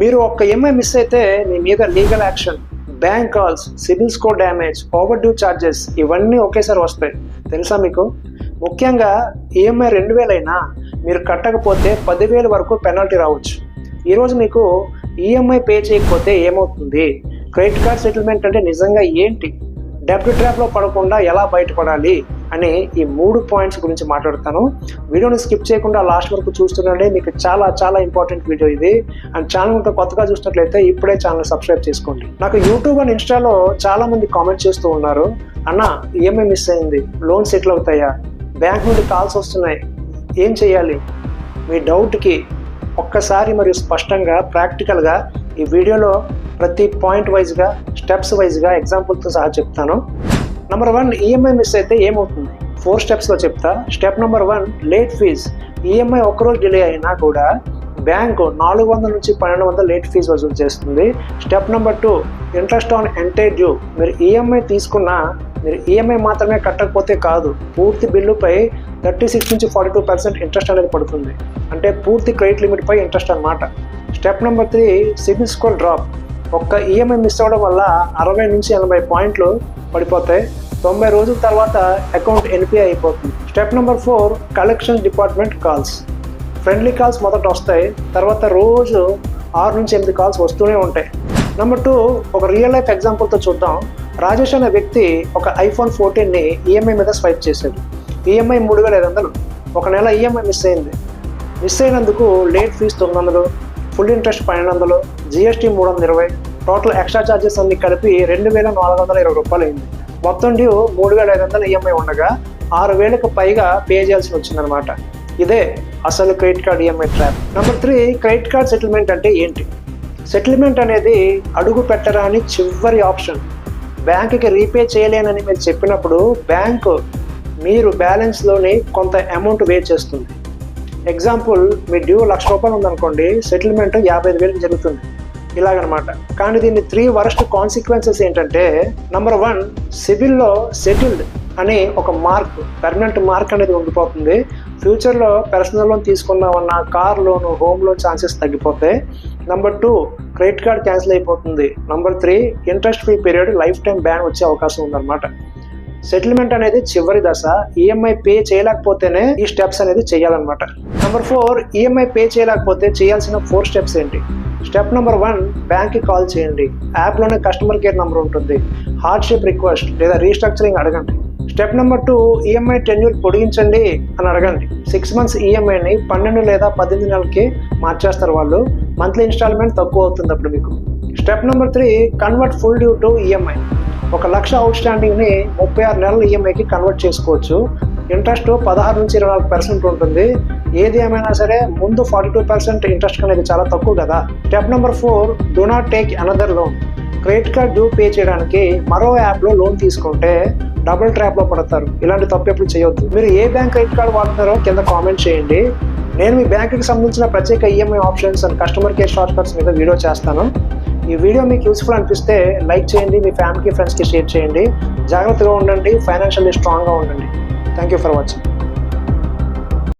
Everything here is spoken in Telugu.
మీరు ఒక్క ఈఎంఐ మిస్ అయితే మీ మీద legal action bank calls CIBIL score damage overdue charges ఇవన్నీ ఒకేసారి వస్తాయి. తెలుసా మీకు? ముఖ్యంగా ఈఎంఐ రెండు వేలైనా మీరు కట్టకపోతే పదివేల వరకు పెనాల్టీ రావచ్చు. ఈరోజు మీకు ఈఎంఐ పే చేయకపోతే ఏమవుతుంది? క్రెడిట్ కార్డ్ సెటిల్మెంట్ అంటే నిజంగా ఏంటి? డెబ్ట్ ట్రాప్లో పడకుండా ఎలా బయటపడాలి? అనే ఈ మూడు పాయింట్స్ గురించి మాట్లాడతాను. వీడియోని స్కిప్ చేయకుండా లాస్ట్ వరకు చూస్తుండండి మీకు చాలా చాలా ఇంపార్టెంట్ వీడియో ఇది. అండ్ ఛానల్ ఇంకా కొత్తగా చూసినట్లయితే ఇప్పుడే ఛానల్ సబ్స్క్రైబ్ చేసుకోండి. నాకు యూట్యూబ్ అండ్ ఇన్స్టాలో చాలా మంది కామెంట్ చేస్తూ ఉన్నారు. అన్న ఈఎంఐ మిస్ అయింది. లోన్ సెటిల్ అవుతాయా? బ్యాంక్ నుండి కాల్స్ వస్తున్నాయి. ఏం చేయాలి? మీ డౌట్కి ఒక్కసారి మరియు స్పష్టంగా ప్రాక్టికల్గా ఈ వీడియోలో ప్రతి పాయింట్ వైజ్గా స్టెప్స్ వైజ్గా ఎగ్జాంపుల్తో సహా చెప్తాను. నెంబర్ వన్ ఈఎంఐ మిస్ అయితే ఏమవుతుంది? ఫోర్ స్టెప్స్లో చెప్తా. Step number one late fees EMI ఒక్కరోజు డిలే అయినా కూడా బ్యాంకు నాలుగు వందల నుంచి పన్నెండు వందల లేట్ ఫీజు వసూలు చేస్తుంది. Step number two interest on entire due మీరు ఈఎంఐ తీసుకున్నా మీరు ఈఎంఐ మాత్రమే కట్టకపోతే కాదు పూర్తి బిల్లుపై థర్టీ సిక్స్ నుంచి ఫార్టీ టూ పర్సెంట్ ఇంట్రెస్ట్ అనేది పడుతుంది. అంటే పూర్తి క్రెడిట్ లిమిట్ పై ఇంట్రెస్ట్ అనమాట step number three CIBIL score drop. ఒక్క ఈఎంఐ మిస్ అవ్వడం వల్ల అరవై నుంచి ఎనభై పాయింట్లు పడిపోతాయి. తొంభై రోజుల తర్వాత అకౌంట్ ఎన్పిఐ అయిపోతుంది. Step number four collection department calls. Friendly calls మొదట వస్తాయి. తర్వాత రోజు ఆరు నుంచి ఎనిమిది కాల్స్ వస్తూనే ఉంటాయి. నెంబర్ టూ ఒక రియల్ లైఫ్ ఎగ్జాంపుల్తో చూద్దాం. రాజేష్ అనే వ్యక్తి ఒక ఐఫోన్ ఫోర్టీన్ని ఈఎంఐ మీద స్వైప్ చేశాడు. ఈఎంఐ మూడు వేల ఐదు వందలు. ఒక నెల ఈఎంఐ మిస్ అయింది. మిస్ అయినందుకు లేట్ ఫీజు తొమ్మిది వందలు ఫుల్ ఇంట్రెస్ట్ పన్నెండు వందలు జిఎస్టీ మూడు వందల ఇరవై టోటల్ ఎక్స్ట్రా ఛార్జెస్ అన్ని కలిపి రెండు వేల నాలుగు వందల ఇరవై రూపాయలు అయింది. మొత్తం డ్యూ మూడు వేల ఐదు వందల ఈఎంఐ ఉండగా ఆరు వేలకు పైగా పే చేయాల్సి వచ్చిందనమాట ఇదే అసలు credit card EMI trap number three credit card settlement అంటే ఏంటి? సెటిల్మెంట్ అనేది అడుగు పెట్టరాని చివరి ఆప్షన్. బ్యాంకుకి రీపే చేయలేనని మీరు చెప్పినప్పుడు బ్యాంకు మీరు బ్యాలెన్స్లోని కొంత అమౌంట్ వే చేస్తుంది. ఎగ్జాంపుల్ మీ డ్యూ లక్ష రూపాయలు ఉందనుకోండి సెటిల్మెంట్ యాభై ఐదు వేలకు జరుగుతుంది. ఇలాగనమాట. కానీ దీన్ని త్రీ వరస్ట్ కాన్సిక్వెన్సెస్ ఏంటంటే నంబర్ వన్ సివిల్లో సెటిల్డ్ అని ఒక మార్క్ పర్మనెంట్ మార్క్ అనేది ఉండిపోతుంది. ఫ్యూచర్లో personal loan తీసుకుందామన్నా car loan home loan chances తగ్గిపోతాయి number two credit card cancel అయిపోతుంది. Number three interest free period lifetime ban వచ్చే అవకాశం ఉందన్నమాట. సెటిల్మెంట్ అనేది చివరి దశ. ఈఎంఐ పే చేయలేకపోతేనే ఈ స్టెప్స్ అనేది చేయాలన్నమాట. నెంబర్ ఫోర్ ఈఎంఐ పే చేయలేకపోతే చేయాల్సిన ఫోర్ స్టెప్స్ ఏంటి? స్టెప్ నెంబర్ వన్ బ్యాంక్కి కాల్ చేయండి. యాప్లోనే కస్టమర్ కేర్ నెంబర్ ఉంటుంది. హార్డ్షిప్ రిక్వెస్ట్ లేదా రీస్ట్రక్చరింగ్ అడగండి. Step number two EMI tenure పొడిగించండి అని అడగండి. సిక్స్ మంత్స్ ఈఎంఐని పన్నెండు లేదా పద్దెనిమిది నెలలకి మార్చేస్తారు వాళ్ళు. మంత్లీ ఇన్స్టాల్మెంట్ తక్కువ అవుతుంది అప్పుడు మీకు. Step number three convert full due to EMI ఒక లక్ష అవుట్ స్టాండింగ్ని ముప్పై ఆరు నెలల ఈఎంఐకి కన్వర్ట్ చేసుకోవచ్చు. ఇంట్రెస్ట్ పదహారు నుంచి ఇరవై నాలుగు పర్సెంట్ ఉంటుంది. ఏది ఏమైనా సరే ముందు ఫార్టీ టూ పర్సెంట్ ఇంట్రెస్ట్ అనేది చాలా తక్కువ కదా. Step number four do not take another loan credit card due pay చేయడానికి మరో యాప్లో లోన్ తీసుకుంటే డబుల్ ట్రాప్లో పడతారు. ఇలాంటి తప్పు ఎప్పుడు చేయొద్దు. మీరు ఏ బ్యాంక్ క్రెడిట్ కార్డ్ వాడుతున్నారో కింద కామెంట్ చేయండి. నేను మీ బ్యాంకుకి సంబంధించిన ప్రత్యేక EMI options and customer care shortcuts మీద వీడియో చేస్తాను. ఈ వీడియో మీకు యూస్ఫుల్ అనిపిస్తే లైక్ చేయండి మీ ఫ్యామిలీకి ఫ్రెండ్స్కి షేర్ చేయండి. జాగ్రత్తగా ఉండండి ఫైనాన్షియల్లీ స్ట్రాంగ్గా ఉండండి. Thank you for watching